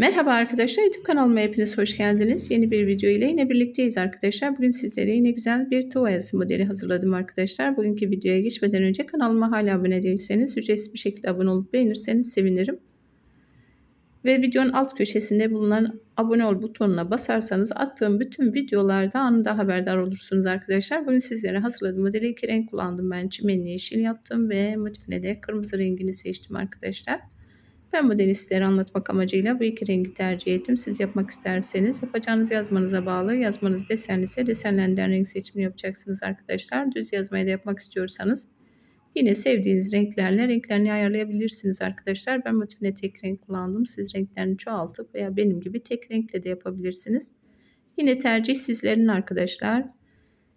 Merhaba arkadaşlar YouTube kanalıma hepiniz hoş geldiniz. Yeni bir video ile yine birlikteyiz arkadaşlar. Bugün sizlere yine güzel bir oyası modeli hazırladım arkadaşlar. Bugünkü videoya geçmeden önce kanalıma hala abone değilseniz ücretsiz bir şekilde abone olup beğenirseniz sevinirim. Ve videonun alt köşesinde bulunan abone ol butonuna basarsanız attığım bütün videolarda anında haberdar olursunuz arkadaşlar. Bugün sizlere hazırladığım modeli iki renk kullandım ben. Çimenli yeşil yaptım ve motifine de kırmızı rengini seçtim arkadaşlar. Ben modeli sizlere anlatmak amacıyla bu iki rengi tercih ettim. Siz yapmak isterseniz yapacağınız yazmanıza bağlı. Yazmanız desenli ise desenlerinden renk seçimi yapacaksınız arkadaşlar. Düz yazmayı da yapmak istiyorsanız yine sevdiğiniz renklerle renklerini ayarlayabilirsiniz arkadaşlar. Ben motifine tek renk kullandım. Siz renklerini çoğaltıp veya benim gibi tek renkle de yapabilirsiniz. Yine tercih sizlerin arkadaşlar.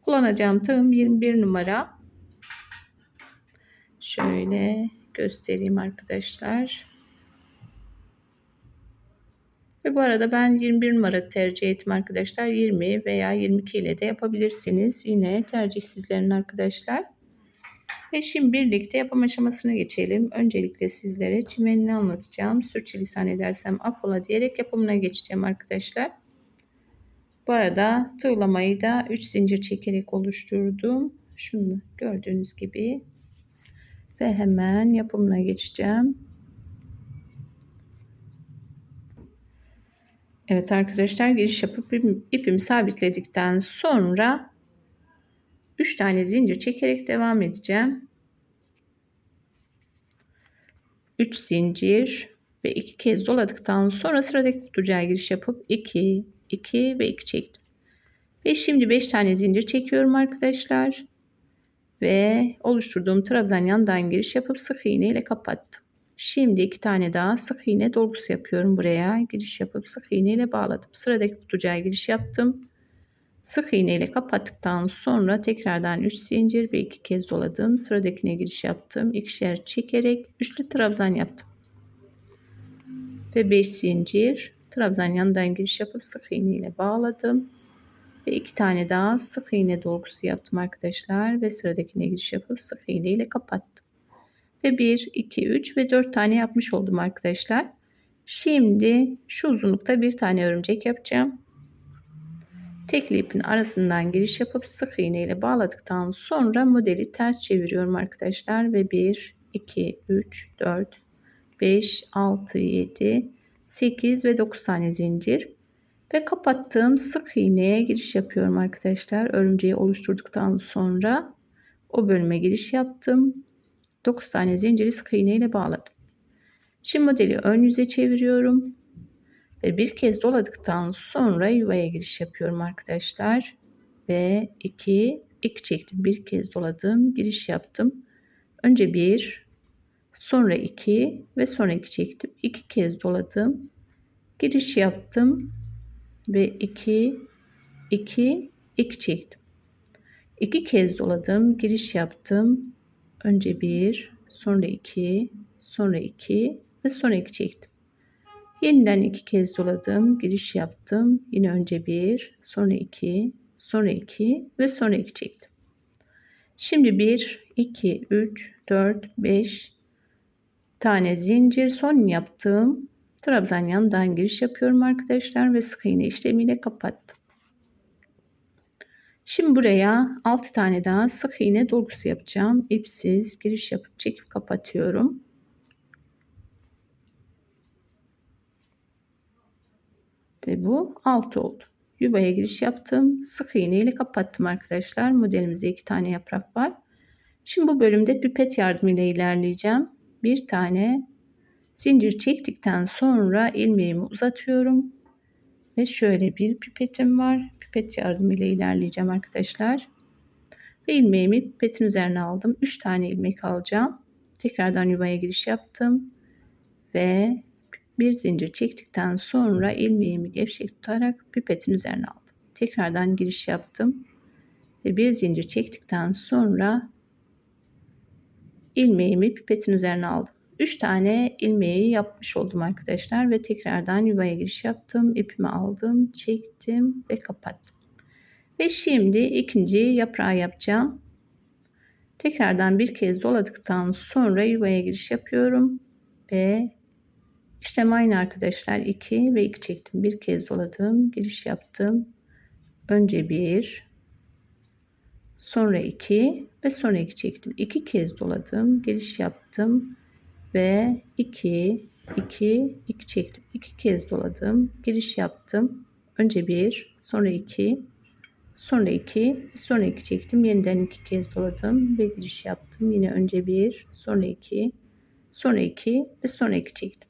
Kullanacağım tığım 21 numara. Şöyle göstereyim arkadaşlar. Ve bu arada ben 21 numara tercih ettim arkadaşlar. 20 veya 22 ile de yapabilirsiniz. Yine tercih sizlerin arkadaşlar. Ve şimdi birlikte yapım aşamasına geçelim. Öncelikle sizlere çimenini anlatacağım. Sürçülisan edersem affola diyerek yapımına geçeceğim arkadaşlar. Bu arada tığlamayı da 3 zincir çekerek oluşturdum. Şunu gördüğünüz gibi. Ve hemen yapımına geçeceğim. Evet arkadaşlar giriş yapıp ipimi sabitledikten sonra 3 tane zincir çekerek devam edeceğim. 3 zincir ve 2 kez doladıktan sonra sıradaki kutucuğa giriş yapıp 2, 2 ve 2 çektim. Ve şimdi 5 tane zincir çekiyorum arkadaşlar. Ve oluşturduğum trabzan yandan giriş yapıp sık iğne ile kapattım. Şimdi iki tane daha sık iğne dolgusu yapıyorum buraya. Giriş yapıp sık iğne ile bağladım. Sıradaki kutucuğa giriş yaptım. Sık iğne ile kapattıktan sonra tekrardan 3 zincir ve 2 kez doladım. Sıradakine giriş yaptım. İkişer çekerek üçlü trabzan yaptım. Ve 5 zincir trabzan yanından giriş yapıp sık iğne ile bağladım. Ve iki tane daha sık iğne dolgusu yaptım arkadaşlar. Ve sıradakine giriş yapıp sık iğne ile kapattım. Ve 1, 2, 3 ve 4 tane yapmış oldum arkadaşlar. Şimdi şu uzunlukta bir tane örümcek yapacağım. Tekli ipin arasından giriş yapıp sık iğne ile bağladıktan sonra modeli ters çeviriyorum arkadaşlar. Ve 1, 2, 3, 4, 5, 6, 7, 8 ve 9 tane zincir. Ve kapattığım sık iğneye giriş yapıyorum arkadaşlar. Örümceği oluşturduktan sonra o bölüme giriş yaptım. 9 tane zinciri sık iğne ile bağladım. Şimdi modeli ön yüze çeviriyorum. Ve bir kez doladıktan sonra yuvaya giriş yapıyorum arkadaşlar. Ve 2 2 çektim. Bir kez doladım, giriş yaptım. Önce 1, sonra 2 ve sonra 2 çektim. 2 kez doladım. Giriş yaptım ve 2 2 2 çektim. 2 kez doladım, giriş yaptım. Önce bir, sonra iki, sonra iki ve sonra iki çektim. Yeniden iki kez doladım, giriş yaptım. Yine önce bir, sonra iki, sonra iki ve sonra iki çektim. Şimdi bir, iki, üç, dört, beş tane zincir son yaptığım trabzan yanından giriş yapıyorum arkadaşlar ve sık iğne işlemiyle kapattım. Şimdi buraya 6 tane daha sık iğne dolgusu yapacağım. İpsiz giriş yapıp çekip kapatıyorum. Ve bu 6 oldu. Yuvaya giriş yaptım. Sık iğne ile kapattım arkadaşlar. Modelimizde 2 tane yaprak var. Şimdi bu bölümde pipet yardımıyla ilerleyeceğim. Bir tane zincir çektikten sonra ilmeğimi uzatıyorum. Ve şöyle bir pipetim var. Pipet yardımıyla ilerleyeceğim arkadaşlar. Ve ilmeğimi pipetin üzerine aldım. 3 tane ilmek alacağım. Tekrardan yuvaya giriş yaptım. Ve bir zincir çektikten sonra ilmeğimi gevşek tutarak pipetin üzerine aldım. Tekrardan giriş yaptım. Ve bir zincir çektikten sonra ilmeğimi pipetin üzerine aldım. 3 tane ilmeği yapmış oldum arkadaşlar ve tekrardan yuvaya giriş yaptım. ipimi aldım, çektim ve kapattım. Ve şimdi ikinci yaprağı yapacağım. Tekrardan bir kez doladıktan sonra yuvaya giriş yapıyorum ve İşlem aynı arkadaşlar. 2 ve 2 çektim. Bir kez doladım. Giriş yaptım. Önce 1 sonra 2 ve sonra 2 çektim. 2 kez doladım. Giriş yaptım ve 2 2 2 çektim. 2 kez doladım. Giriş yaptım. Önce 1 sonra 2 sonra 2 sonra 2 çektim. Yeniden 2 kez doladım ve giriş yaptım. Yine önce 1 sonra 2 sonra 2 ve sonra 2 çektim.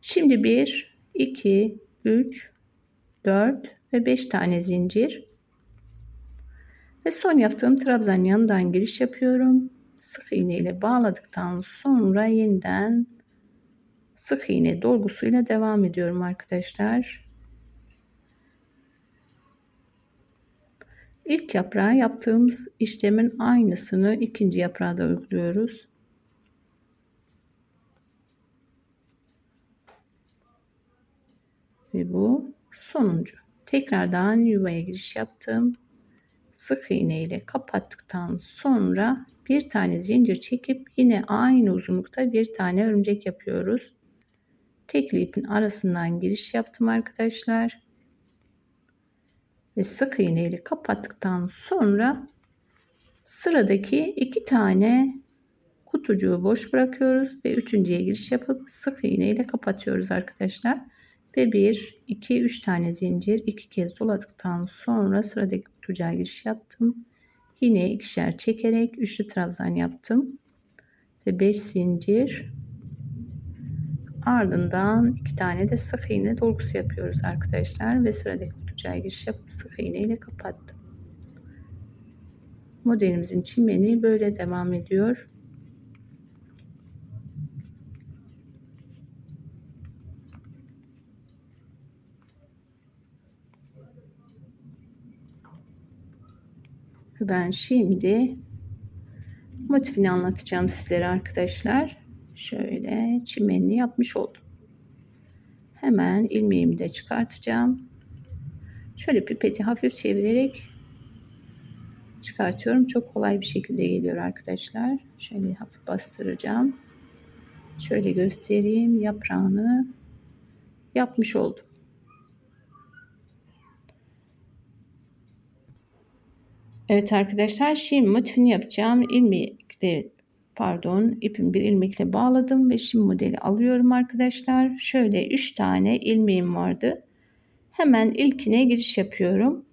Şimdi 1, 2, 3, 4 ve 5 tane zincir. Ve son yaptığım trabzan yanından giriş yapıyorum. Sık iğne ile bağladıktan sonra yeniden sık iğne dolgusuyla devam ediyorum arkadaşlar. İlk yaprağa yaptığımız işlemin aynısını ikinci yaprağa da uyguluyoruz. Ve bu sonuncu. Tekrardan yuvaya giriş yaptım. Sık iğne ile kapattıktan sonra bir tane zincir çekip yine aynı uzunlukta bir tane örümcek yapıyoruz. Tekli ipin arasından giriş yaptım arkadaşlar. Ve sık iğne ile kapattıktan sonra sıradaki iki tane kutucuğu boş bırakıyoruz ve üçüncüye giriş yapıp sık iğne ile kapatıyoruz arkadaşlar ve 1 2 3 tane zincir iki kez doladıktan sonra sıradaki kutucuğa giriş yaptım. Yine ikişer çekerek üçlü trabzan yaptım ve 5 zincir ardından iki tane de sık iğne dolgusu yapıyoruz arkadaşlar ve sıradaki kutucuğa giriş yapıp sık iğne ile kapattım. Modelimizin çimeni böyle devam ediyor. Ben şimdi motifini anlatacağım sizlere arkadaşlar. Şöyle çimenini yapmış oldum. Hemen ilmeğimi de çıkartacağım. Şöyle pipeti hafif çevirerek çıkartıyorum. Çok kolay bir şekilde geliyor arkadaşlar. Şöyle hafif bastıracağım. Şöyle göstereyim yaprağını yapmış oldum. Evet arkadaşlar şimdi motifini yapacağım. ilmekle pardon ipim bir ilmekle bağladım ve şimdi modeli alıyorum arkadaşlar. Şöyle 3 tane ilmeğim vardı. Hemen ilkine giriş yapıyorum.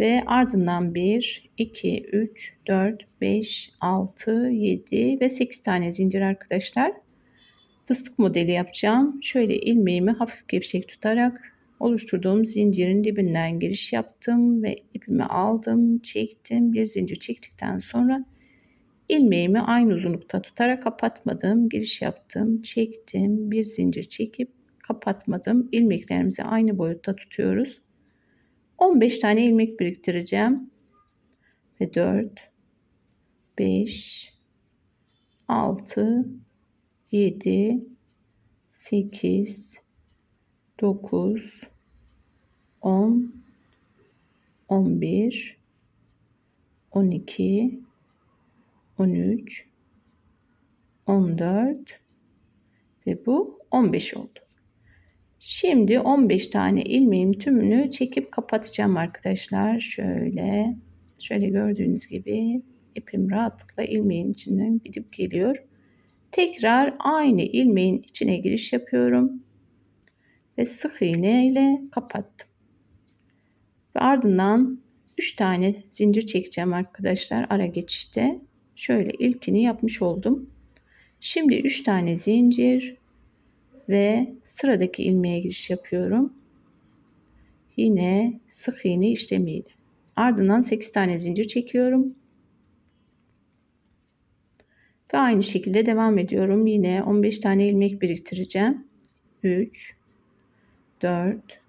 Ve ardından 1, 2, 3, 4, 5, 6, 7 ve 8 tane zincir arkadaşlar. Fıstık modeli yapacağım. Şöyle ilmeğimi hafif gevşek tutarak oluşturduğum zincirin dibinden giriş yaptım ve ipimi aldım, çektim. Bir zincir çektikten sonra ilmeğimi aynı uzunlukta tutarak kapatmadım. Giriş yaptım, çektim. Bir zincir çekip kapatmadım. İlmeklerimizi aynı boyutta tutuyoruz. 15 tane ilmek biriktireceğim. Ve 4 5 6 7 8 9 10 11 12 13 14 ve bu 15 oldu. Şimdi 15 tane ilmeğin tümünü çekip kapatacağım arkadaşlar. Şöyle şöyle gördüğünüz gibi ipim rahatlıkla ilmeğin içinden gidip geliyor. Tekrar aynı ilmeğin içine giriş yapıyorum ve sık iğne ile kapattım. Ve ardından 3 tane zincir çekeceğim arkadaşlar ara geçişte. Şöyle ilkini yapmış oldum. Şimdi 3 tane zincir ve sıradaki ilmeğe giriş yapıyorum. Yine sık iğne işlemiyle. Ardından 8 tane zincir çekiyorum. Ve aynı şekilde devam ediyorum. Yine 15 tane ilmek biriktireceğim. 3 4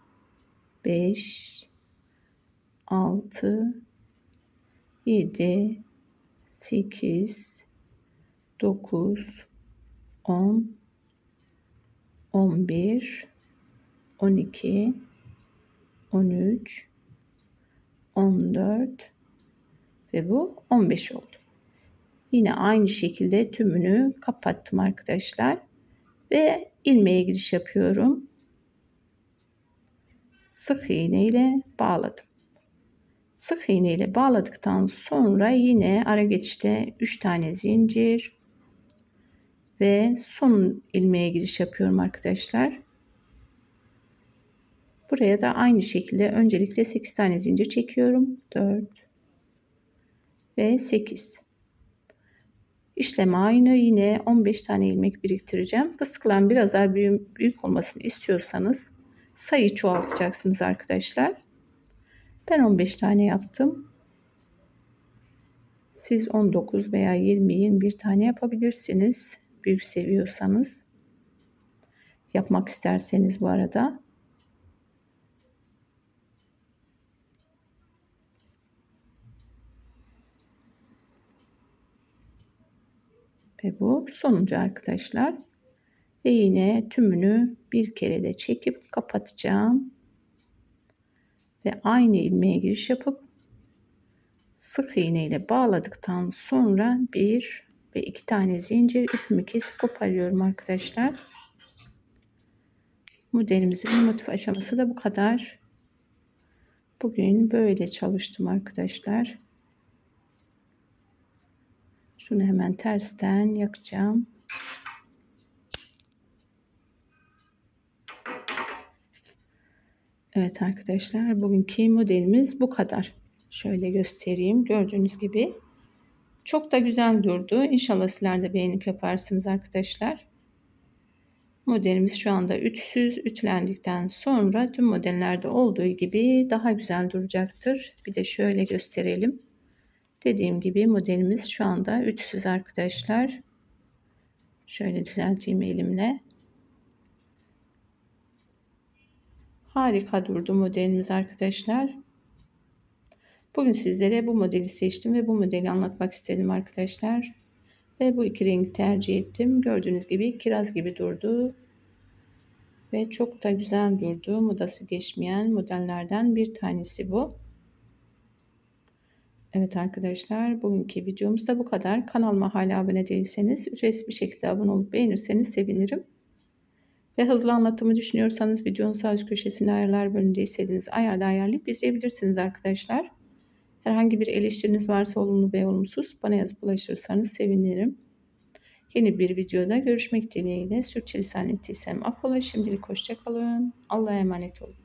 5 6 7 8 9 10 11 12 13 14 ve bu 15 oldu. Yine aynı şekilde tümünü kapattım arkadaşlar. Ve ilmeğe giriş yapıyorum. Sık iğne ile bağladım. Sık iğne ile bağladıktan sonra yine ara geçişte 3 tane zincir ve son ilmeğe giriş yapıyorum arkadaşlar. Buraya da aynı şekilde öncelikle 8 tane zincir çekiyorum. 4 ve 8. İşlem aynı. Yine 15 tane ilmek biriktireceğim. Fıstıkların biraz daha büyük, büyük olmasını istiyorsanız sayı çoğaltacaksınız arkadaşlar. Ben 15 tane yaptım. Siz 19 veya 20-21 tane yapabilirsiniz. Büyük seviyorsanız. Yapmak isterseniz bu arada. Ve bu sonuncu arkadaşlar. Ve yine tümünü bir kere de çekip kapatacağım. Ve aynı ilmeğe giriş yapıp sık iğne ile bağladıktan sonra bir ve iki tane zincir ipimi kesip koparıyorum arkadaşlar. Modelimizin motif aşaması da bu kadar. Bugün böyle çalıştım arkadaşlar. Şunu hemen tersten yakacağım. Evet arkadaşlar bugünkü modelimiz bu kadar. Şöyle göstereyim. Gördüğünüz gibi çok da güzel durdu. İnşallah sizler de beğenip yaparsınız arkadaşlar. Modelimiz şu anda ütüsüz. Ütülendikten sonra tüm modellerde olduğu gibi daha güzel duracaktır. Bir de şöyle gösterelim. Dediğim gibi modelimiz şu anda ütüsüz arkadaşlar. Şöyle düzelteyim elimle. Harika durdu modelimiz arkadaşlar. Bugün sizlere bu modeli seçtim ve bu modeli anlatmak istedim arkadaşlar. Ve bu iki rengi tercih ettim. Gördüğünüz gibi kiraz gibi durdu. Ve çok da güzel durdu. Modası geçmeyen modellerden bir tanesi bu. Evet arkadaşlar bugünkü videomuz da bu kadar. Kanalıma hala abone değilseniz ücretsiz bir şekilde abone olup beğenirseniz sevinirim. Ve hızlı anlatımı düşünüyorsanız videonun sağ üst köşesinde ayarlar bölümünde istediğiniz ayarda ayarlayıp izleyebilirsiniz arkadaşlar. Herhangi bir eleştiriniz varsa olumlu ve olumsuz bana yazıp ulaşırsanız sevinirim. Yeni bir videoda görüşmek dileğiyle. Sürçülisan ettiysem affola. Şimdilik hoşçakalın. Allah'a emanet olun.